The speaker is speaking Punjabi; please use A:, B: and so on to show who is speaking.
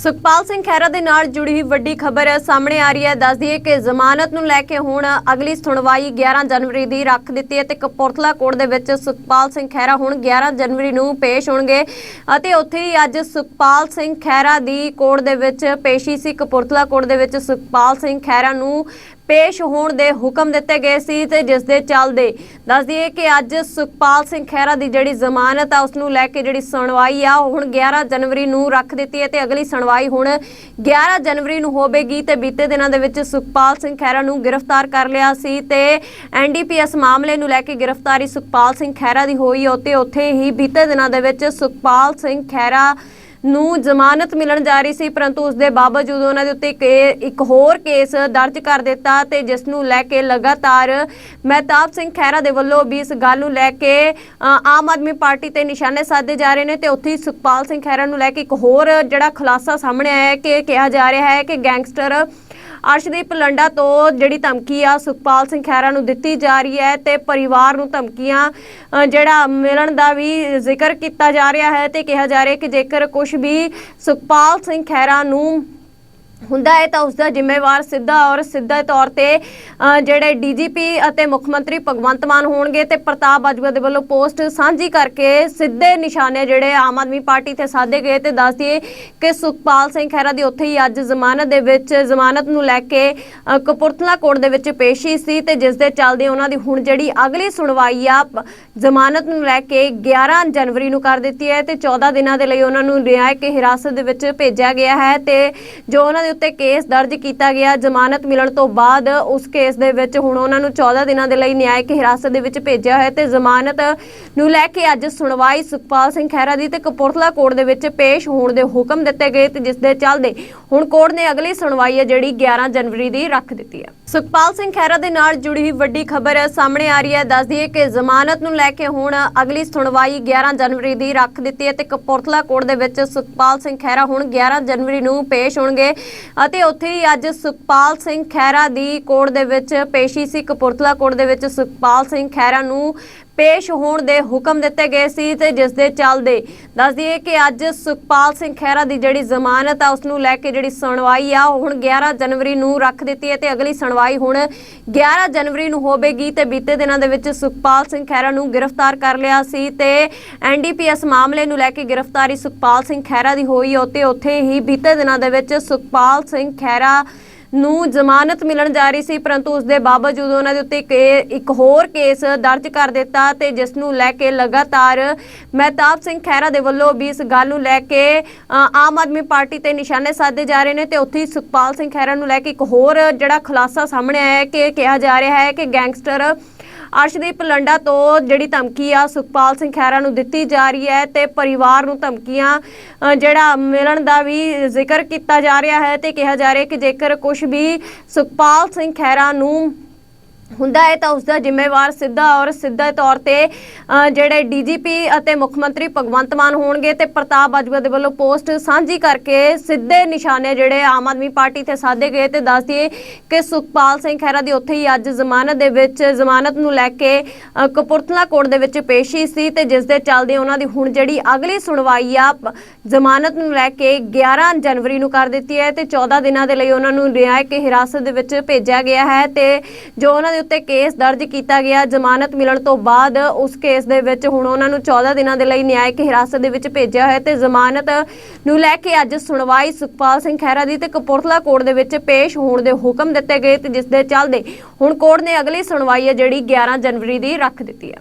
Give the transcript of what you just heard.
A: ਸੁਖਪਾਲ ਸਿੰਘ ਖਹਿਰਾ ਦੇ ਨਾਲ ਜੁੜੀ ਹੋਈ ਵੱਡੀ ਖਬਰ ਸਾਹਮਣੇ ਆ ਰਹੀ ਹੈ। ਦੱਸ ਦਈਏ ਕਿ ਜ਼ਮਾਨਤ ਨੂੰ ਲੈ ਕੇ ਹੁਣ ਅਗਲੀ ਸੁਣਵਾਈ 11 ਜਨਵਰੀ ਦੀ ਰੱਖ ਦਿੱਤੀ ਹੈ ਤੇ ਕਪੂਰਥਲਾ ਕੋਰਟ ਦੇ ਵਿੱਚ ਸੁਖਪਾਲ ਸਿੰਘ ਖਹਿਰਾ ਹੁਣ 11 ਜਨਵਰੀ ਨੂੰ ਪੇਸ਼ ਹੋਣਗੇ ਅਤੇ ਉੱਥੇ ਹੀ ਅੱਜ ਸੁਖਪਾਲ ਸਿੰਘ ਖਹਿਰਾ ਦੀ ਕੋਰਟ ਦੇ ਵਿੱਚ ਪੇਸ਼ੀ ਸੀ। ਕਪੂਰਥਲਾ ਕੋਰਟ ਦੇ ਵਿੱਚ ਸੁਖਪਾਲ ਸਿੰਘ ਖਹਿਰਾ ਨੂੰ ਪੇਸ਼ ਹੋਣ ਦੇ ਹੁਕਮ ਦਿੱਤੇ ਗਏ ਸੀ ਤੇ ਜਿਸ ਦੇ ਚੱਲਦੇ ਦੱਸ ਦਈਏ ਕਿ ਅੱਜ ਸੁਖਪਾਲ ਸਿੰਘ ਖਹਿਰਾ ਦੀ ਜਿਹੜੀ ਜ਼ਮਾਨਤ ਆ, ਉਸ ਨੂੰ ਲੈ ਕੇ ਜਿਹੜੀ ਸੁਣਵਾਈ ਆ, ਉਹ ਹੁਣ 11 ਜਨਵਰੀ ਨੂੰ ਰੱਖ ਦਿੱਤੀ ਹੈ ਤੇ ਅਗਲੀ ਸੁਣਵਾਈ ਹੁਣ 11 ਜਨਵਰੀ ਨੂੰ ਹੋਵੇਗੀ ਤੇ ਬੀਤੇ ਦਿਨਾਂ ਦੇ ਵਿੱਚ ਸੁਖਪਾਲ ਸਿੰਘ ਖਹਿਰਾ ਨੂੰ ਗ੍ਰਿਫਤਾਰ ਕਰ ਲਿਆ ਸੀ ਤੇ ਐਨਡੀਪੀਐਸ ਮਾਮਲੇ ਨੂੰ ਲੈ ਕੇ ਗ੍ਰਿਫਤਾਰੀ ਸੁਖਪਾਲ ਸਿੰਘ ਖਹਿਰਾ ਦੀ ਹੋਈ ਉੱਤੇ ਉੱਥੇ ਹੀ ਬੀਤੇ ਦਿਨਾਂ ਦੇ ਵਿੱਚ ਸੁਖਪਾਲ ਸਿੰਘ ਖਹਿਰਾ ਨੂੰ ਜ਼ਮਾਨਤ ਮਿਲਣ ਜਾ ਰਹੀ ਸੀ, ਪਰੰਤੂ ਉਸ ਦੇ ਬਾਵਜੂਦ ਉਹਨਾਂ ਦੇ ਉੱਤੇ ਇੱਕ- ਹੋਰ ਕੇਸ ਦਰਜ ਕਰ ਦਿੱਤਾ ਤੇ ਜਿਸ ਨੂੰ ਲੈ ਕੇ ਲਗਾਤਾਰ ਮਹਿਤਾਬ ਸਿੰਘ ਖਹਿਰਾ ਦੇ ਵੱਲੋਂ ਵੀ ਇਸ ਗੱਲ ਨੂੰ ਲੈ ਕੇ ਆਮ ਆਦਮੀ ਪਾਰਟੀ ਤੇ ਨਿਸ਼ਾਨੇ ਸਾਧੇ ਜਾ ਰਹੇ ਨੇ ਤੇ ਉੱਥੇ ਹੀ ਸੁਖਪਾਲ ਸਿੰਘ ਖਹਿਰਾ ਨੂੰ ਲੈ ਕੇ ਇੱਕ ਹੋਰ ਜਿਹੜਾ ਖੁਲਾਸਾ ਸਾਹਮਣੇ ਆਇਆ ਹੈ ਕਿ ਕਿਹਾ ਜਾ ਰਿਹਾ ਹੈ ਕਿ ਗੈਂਗਸਟਰ ਅਰਸ਼ਦੀਪ ਲੰਡਾ ਤੋਂ ਜਿਹੜੀ ਧਮਕੀ ਆ ਸੁਖਪਾਲ ਸਿੰਘ ਖਹਿਰਾ ਨੂੰ ਦਿੱਤੀ ਜਾ ਰਹੀ ਹੈ ਤੇ ਪਰਿਵਾਰ ਨੂੰ ਧਮਕੀਆਂ ਜਿਹੜਾ ਮਿਲਣ ਦਾ ਵੀ ਜ਼ਿਕਰ ਕੀਤਾ ਜਾ ਰਿਹਾ ਹੈ ਤੇ ਕਿਹਾ ਜਾ ਰਿਹਾ ਕਿ ਜੇਕਰ ਕੁਝ ਵੀ ਸੁਖਪਾਲ ਸਿੰਘ ਖਹਿਰਾ ਨੂੰ ਹੁੰਦਾ ਹੈ ਤਾਂ ਉਸ ਦਾ ਜ਼ਿੰਮੇਵਾਰ ਸਿੱਧਾ ਔਰ ਸਿੱਧੇ ਤੌਰ ਤੇ ਅ, ਜਿਹੜੇ ਡੀਜੀਪੀ ਅਤੇ ਮੁੱਖ ਮੰਤਰੀ ਭਗਵੰਤ ਮਾਨ ਹੋਣਗੇ ਤੇ ਪ੍ਰਤਾਪ ਬਾਜਵਾ ਦੇ ਵੱਲੋਂ ਪੋਸਟ ਸਾਂਝੀ ਕਰਕੇ ਸਿੱਧੇ ਨਿਸ਼ਾਨੇ ਜਿਹੜੇ ਆਮ ਆਦਮੀ ਪਾਰਟੀ ਤੇ ਸਾਧੇ ਗਏ ਤੇ ਦੱਸ ਦਈਏ ਕਿ ਸੁਖਪਾਲ ਸਿੰਘ ਖਹਿਰਾ ਦੀ ਉੱਥੇ ਹੀ ਅੱਜ ਜ਼ਮਾਨਤ ਦੇ ਵਿੱਚ ਜ਼ਮਾਨਤ ਨੂੰ ਲੈ ਕੇ ਅ, ਕਪੂਰਥਲਾ ਕੋਰਟ ਦੇ ਵਿੱਚ ਪੇਸ਼ੀ ਸੀ ਤੇ ਜਿਸ ਦੇ ਚੱਲਦੇ ਉਹਨਾਂ ਦੀ ਹੁਣ ਜਿਹੜੀ ਅਗਲੀ ਸੁਣਵਾਈ ਆ ਜ਼ਮਾਨਤ ਨੂੰ ਲੈ ਕੇ 11 ਜਨਵਰੀ ਨੂੰ ਕਰ ਦਿੱਤੀ ਹੈ ਤੇ 14 ਦਿਨਾਂ ਦੇ ਲਈ ਉਹਨਾਂ ਨੂੰ ਨਿਆਇਕ ਹਿਰਾਸਤ ਦੇ ਵਿੱਚ ਭੇਜਿਆ ਗਿਆ ਹੈ ਤੇ ਜੋ ਉਹਨਾਂ ਦੇ ਉੱਤੇ ਕੇਸ ਦਰਜ ਕੀਤਾ ਗਿਆ। ਜ਼ਮਾਨਤ ਮਿਲਣ ਤੋਂ ਬਾਅਦ ਉਸ ਕੇਸ ਦੇ ਵਿੱਚ ਹੁਣ ਉਹਨਾਂ ਨੂੰ 14 ਦਿਨਾਂ ਦੇ ਲਈ ਨਿਆਇਕ ਹਿਰਾਸਤ ਦੇ ਵਿੱਚ ਭੇਜਿਆ ਹੋਇਆ ਤੇ ਜ਼ਮਾਨਤ ਨੂੰ ਲੈ ਕੇ ਅੱਜ ਸੁਣਵਾਈ ਸੁਖਪਾਲ ਸਿੰਘ ਖਹਿਰਾ ਦੀ ਤੇ ਕਪੂਰਥਲਾ ਕੋਰਟ ਦੇ ਵਿੱਚ ਪੇਸ਼ ਹੋਣ ਦੇ ਹੁਕਮ ਦਿੱਤੇ ਗਏ ਤੇ ਜਿਸ ਦੇ ਚੱਲਦੇ ਹੁਣ ਕੋਰਟ ਨੇ ਅਗਲੀ ਸੁਣਵਾਈ ਹੈ ਜਿਹੜੀ 11 ਜਨਵਰੀ ਦੀ ਰੱਖ ਦਿੱਤੀ ਹੈ। ਸੁਖਪਾਲ ਸਿੰਘ ਖਹਿਰਾ ਦੇ ਨਾਲ ਜੁੜੀ ਹੋਈ ਵੱਡੀ ਖਬਰ ਸਾਹਮਣੇ ਆ ਰਹੀ ਹੈ। ਦੱਸ ਦਈਏ ਕਿ ਜ਼ਮਾਨਤ ਨੂੰ ਲੈ ਕੇ ਹੁਣ ਅਗਲੀ ਸੁਣਵਾਈ 11 ਜਨਵਰੀ ਦੀ ਰੱਖ ਦਿੱਤੀ ਹੈ ਤੇ ਕਪੂਰਥਲਾ ਕੋਰਟ ਦੇ ਵਿੱਚ ਸੁਖਪਾਲ ਸਿੰਘ ਖਹਿਰਾ ਹੁਣ 11 ਜਨਵਰੀ ਨੂੰ ਪੇਸ਼ ਹੋਣਗੇ ਅਤੇ ਉੱਥੇ ਹੀ ਅੱਜ ਸੁਖਪਾਲ ਸਿੰਘ ਖਹਿਰਾ ਦੀ ਕੋਰਟ ਦੇ ਵਿੱਚ ਪੇਸ਼ੀ ਸੀ। ਕਪੂਰਥਲਾ ਕੋਰਟ ਦੇ ਵਿੱਚ ਸੁਖਪਾਲ ਸਿੰਘ ਖਹਿਰਾ ਨੂੰ ਪੇਸ਼ ਹੋਣ ਦੇ ਹੁਕਮ ਦਿੱਤੇ ਗਏ ਸੀ ਤੇ ਜਿਸ ਦੇ ਚੱਲਦੇ ਦੱਸ ਦਈਏ ਕਿ ਅੱਜ ਸੁਖਪਾਲ ਸਿੰਘ ਖਹਿਰਾ ਦੀ ਜਿਹੜੀ ਜ਼ਮਾਨਤ ਆ ਉਸ ਨੂੰ ਲੈ ਕੇ ਜਿਹੜੀ ਸੁਣਵਾਈ ਆ, ਉਹ ਹੁਣ 11 ਜਨਵਰੀ ਨੂੰ ਰੱਖ ਦਿੱਤੀ ਹੈ ਤੇ ਅਗਲੀ ਸੁਣਵਾਈ ਹੁਣ 11 ਜਨਵਰੀ ਨੂੰ ਹੋਵੇਗੀ ਤੇ ਬੀਤੇ ਦਿਨਾਂ ਦੇ ਵਿੱਚ ਸੁਖਪਾਲ ਸਿੰਘ ਖਹਿਰਾ ਨੂੰ ਗ੍ਰਿਫਤਾਰ ਕਰ ਲਿਆ ਸੀ ਤੇ ਐਨਡੀਪੀਐਸ ਮਾਮਲੇ ਨੂੰ ਲੈ ਕੇ ਗ੍ਰਿਫਤਾਰੀ ਸੁਖਪਾਲ ਸਿੰਘ ਖਹਿਰਾ ਦੀ ਹੋਈ ਉੱਤੇ ਉੱਥੇ ਹੀ ਬੀਤੇ ਦਿਨਾਂ ਦੇ ਵਿੱਚ ਸੁਖਪਾਲ ਸਿੰਘ ਖਹਿਰਾ ਨੂੰ ਜ਼ਮਾਨਤ ਮਿਲਣ ਜਾ ਰਹੀ ਸੀ, ਪਰੰਤੂ ਉਸ ਦੇ ਬਾਵਜੂਦ ਉਹਨਾਂ ਦੇ ਉੱਤੇ ਇੱਕ- ਹੋਰ ਕੇਸ ਦਰਜ ਕਰ ਦਿੱਤਾ ਤੇ ਜਿਸ ਨੂੰ ਲੈ ਕੇ ਲਗਾਤਾਰ ਮਹਿਤਾਬ ਸਿੰਘ ਖਹਿਰਾ ਦੇ ਵੱਲੋਂ ਵੀ ਇਸ ਗੱਲ ਨੂੰ ਲੈ ਕੇ ਆਮ ਆਦਮੀ ਪਾਰਟੀ ਤੇ ਨਿਸ਼ਾਨੇ ਸਾਧੇ ਜਾ ਰਹੇ ਨੇ ਤੇ ਉੱਥੇ ਹੀ ਸੁਖਪਾਲ ਸਿੰਘ ਖਹਿਰਾ ਨੂੰ ਲੈ ਕੇ ਇੱਕ ਹੋਰ ਜਿਹੜਾ ਖੁਲਾਸਾ ਸਾਹਮਣੇ ਆਇਆ ਹੈ ਕਿ ਕਿਹਾ ਜਾ ਰਿਹਾ ਹੈ ਕਿ ਗੈਂਗਸਟਰ ਅਰਸ਼ਦੀਪ ਲੰਡਾ ਤੋਂ ਜਿਹੜੀ ਧਮਕੀ ਆ ਸੁਖਪਾਲ ਸਿੰਘ ਖਹਿਰਾ ਨੂੰ ਦਿੱਤੀ ਜਾ ਰਹੀ ਹੈ ਤੇ ਪਰਿਵਾਰ ਨੂੰ ਧਮਕੀਆਂ ਜਿਹੜਾ ਮਿਲਣ ਦਾ ਵੀ ਜ਼ਿਕਰ ਕੀਤਾ ਜਾ ਰਿਹਾ ਹੈ ਤੇ ਕਿਹਾ ਜਾ ਰਿਹਾ ਕਿ ਜੇਕਰ ਕੁਝ ਵੀ ਸੁਖਪਾਲ ਸਿੰਘ ਖਹਿਰਾ ਨੂੰ ਹੁੰਦਾ ਹੈ ਤਾਂ ਉਸ ਦਾ ਜ਼ਿੰਮੇਵਾਰ ਸਿੱਧਾ ਔਰ ਸਿੱਧੇ ਤੌਰ ਤੇ ਅ, ਜਿਹੜੇ ਡੀਜੀਪੀ ਅਤੇ ਮੁੱਖ ਮੰਤਰੀ ਭਗਵੰਤ ਮਾਨ ਹੋਣਗੇ ਤੇ ਪ੍ਰਤਾਪ ਬਾਜਵਾ ਦੇ ਵੱਲੋਂ ਪੋਸਟ ਸਾਂਝੀ ਕਰਕੇ ਸਿੱਧੇ ਨਿਸ਼ਾਨੇ ਜਿਹੜੇ ਆਮ ਆਦਮੀ ਪਾਰਟੀ ਤੇ ਸਾਧੇ ਗਏ ਤੇ ਦੱਸ ਦਈਏ ਕਿ ਸੁਖਪਾਲ ਸਿੰਘ ਖਹਿਰਾ ਦੀ ਉੱਥੇ ਹੀ ਅੱਜ ਜ਼ਮਾਨਤ ਦੇ ਵਿੱਚ ਜ਼ਮਾਨਤ ਨੂੰ ਲੈ ਕੇ ਅ, ਕਪੂਰਥਲਾ ਕੋਰਟ ਦੇ ਵਿੱਚ ਪੇਸ਼ੀ ਸੀ ਤੇ ਜਿਸ ਦੇ ਚੱਲਦੇ ਉਹਨਾਂ ਦੀ ਹੁਣ ਜਿਹੜੀ ਅਗਲੀ ਸੁਣਵਾਈ ਆ ਜ਼ਮਾਨਤ ਨੂੰ ਲੈ ਕੇ 11 ਜਨਵਰੀ ਨੂੰ ਕਰ ਦਿੱਤੀ ਹੈ ਤੇ 14 ਦਿਨਾਂ ਦੇ ਲਈ ਉਹਨਾਂ ਨੂੰ ਨਿਆਇਕ ਹਿਰਾਸਤ ਦੇ ਵਿੱਚ ਭੇਜਿਆ ਗਿਆ ਹੈ ਤੇ ਜੋ ਉਹਨਾਂ ਦੇ ਉੱਤੇ ਕੇਸ ਦਰਜ ਕੀਤਾ ਗਿਆ। ਜ਼ਮਾਨਤ ਮਿਲਣ ਤੋਂ ਬਾਅਦ ਉਸ ਕੇਸ ਦੇ ਵਿੱਚ ਹੁਣ ਉਹਨਾਂ ਨੂੰ 14 ਦਿਨਾਂ ਦੇ ਲਈ ਨਿਆਇਕ ਹਿਰਾਸਤ ਦੇ ਵਿੱਚ ਭੇਜਿਆ ਹੋਇਆ ਤੇ ਜ਼ਮਾਨਤ ਨੂੰ ਲੈ ਕੇ ਅੱਜ ਸੁਣਵਾਈ ਸੁਖਪਾਲ ਸਿੰਘ ਖਹਿਰਾ ਦੀ ਤੇ ਕਪੂਰਥਲਾ ਕੋਰਟ ਦੇ ਵਿੱਚ ਪੇਸ਼ ਹੋਣ ਦੇ ਹੁਕਮ ਦਿੱਤੇ ਗਏ ਤੇ ਜਿਸ ਦੇ ਚੱਲਦੇ ਹੁਣ ਕੋਰਟ ਨੇ ਅਗਲੀ ਸੁਣਵਾਈ ਹੈ ਜਿਹੜੀ 11 ਜਨਵਰੀ ਦੀ ਰੱਖ ਦਿੱਤੀ ਹੈ।